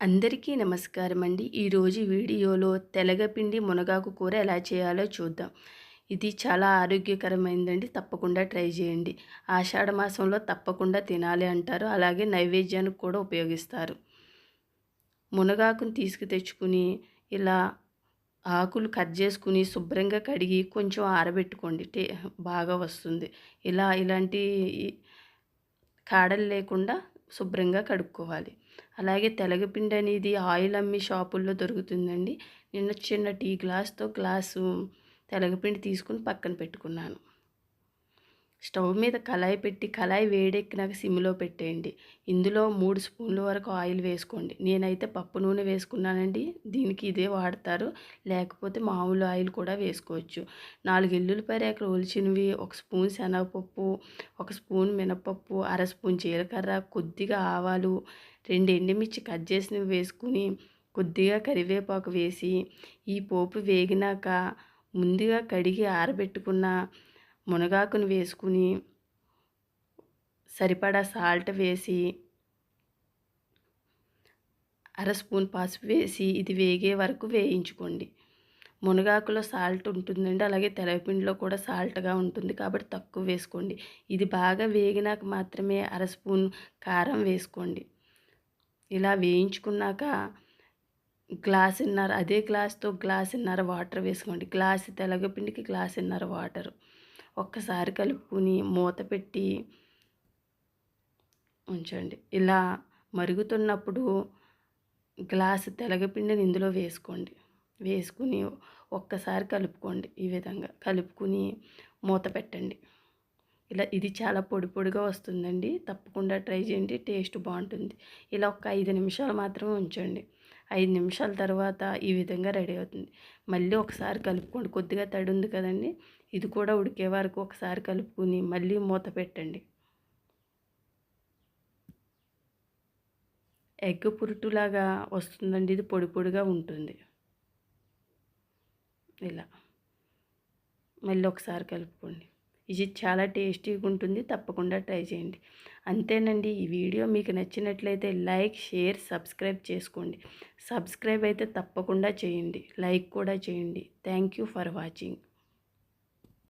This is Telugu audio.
అందరికీ నమస్కారం అండి. ఈరోజు వీడియోలో తెలగపిండి మునగాకు కూర ఎలా చేయాలో చూద్దాం. ఇది చాలా ఆరోగ్యకరమైందండి. తప్పకుండా ట్రై చేయండి. ఆషాఢ మాసంలో తప్పకుండా తినాలి అంటారు. అలాగే నైవేద్యానికి కూడా ఉపయోగిస్తారు. మునగాకుని తీసుకు తెచ్చుకుని ఇలా ఆకులు కట్ చేసుకుని శుభ్రంగా కడిగి కొంచెం ఆరబెట్టుకోండి. టే బాగా వస్తుంది. ఇలా ఇలాంటి కాడలు లేకుండా శుభ్రంగా కడుక్కోవాలి. అలాగే తెలగపిండి అనేది ఆయిల్ అమ్మి షాపుల్లో దొరుకుతుందండి. నిన్న చిన్న టీ గ్లాస్తో గ్లాసు తెలగపిండి తీసుకుని పక్కన పెట్టుకున్నాను. స్టవ్ మీద కళాయి పెట్టి కళాయి వేడెక్కినాక సిమ్లో పెట్టేయండి. ఇందులో మూడు స్పూన్ల వరకు ఆయిల్ వేసుకోండి. నేనైతే పప్పు నూనె వేసుకున్నానండి. దీనికి ఇదే వాడతారు. లేకపోతే మామూలు ఆయిల్ కూడా వేసుకోవచ్చు. నాలుగు ఎల్లుల్లిపాయ రేఖలు ఒలిచినవి ఒక స్పూన్ శనగపప్పు ఒక స్పూన్ మినపప్పు అర స్పూన్ జీలకర్ర కొద్దిగా ఆవాలు రెండు ఎండుమిర్చి కట్ చేసినవి వేసుకుని కొద్దిగా కరివేపాకు వేసి ఈ పోపు వేగినాక ముందుగా కడిగి ఆరబెట్టుకున్న మునగాకును వేసుకుని సరిపడా సాల్ట్ వేసి అర స్పూన్ పసుపు వేసి ఇది వేగే వరకు వేయించుకోండి. మునగాకులో సాల్ట్ ఉంటుందండి అలాగే తెలగపిండిలో కూడా సాల్ట్గా ఉంటుంది కాబట్టి తక్కువ వేసుకోండి. ఇది బాగా వేగినాక మాత్రమే అర స్పూన్ కారం వేసుకోండి. ఇలా వేయించుకున్నాక గ్లాసున్నర అదే గ్లాస్తో గ్లాసున్నర వాటర్ వేసుకోండి. గ్లాసు తెలగపిండికి గ్లాసున్నర వాటర్. ఒక్కసారి కలుపుకుని మూత పెట్టి ఉంచండి. ఇలా మరుగుతున్నప్పుడు గ్లాసు తెలగపిండిని ఇందులో వేసుకోండి. వేసుకుని ఒక్కసారి కలుపుకోండి ఈ విధంగా. కలుపుకుని మూత పెట్టండి. ఇలా ఇది చాలా పొడి పొడిగా వస్తుందండి. తప్పకుండా ట్రై చేయండి. టేస్ట్ బాగుంటుంది. ఇలా ఒక ఐదు నిమిషాలు మాత్రమే ఉంచండి. ఐదు నిమిషాల తర్వాత ఈ విధంగా రెడీ అవుతుంది. మళ్ళీ ఒకసారి కలుపుకోండి. కొద్దిగా తడి ఉంది కదండి. ఇది కూడా ఉడికే వరకు ఒకసారి కలుపుకుని మళ్ళీ మూత పెట్టండి. ఎగ్ పురుటులాగా వస్తుందండి. ఇది పొడి పొడిగా ఉంటుంది. ఇలా. మళ్ళీ ఒకసారి కలుపుకోండి. ఇది చాలా టేస్టీగా ఉంటుంది. తప్పకుండా ట్రై చేయండి. అంతేనండి ఈ వీడియో మీకు నచ్చినట్లయితే లైక్ షేర్ సబ్స్క్రైబ్ చేసుకోండి. సబ్స్క్రైబ్ అయితే తప్పకుండా చేయండి. లైక్ కూడా చేయండి. Thank you for watching.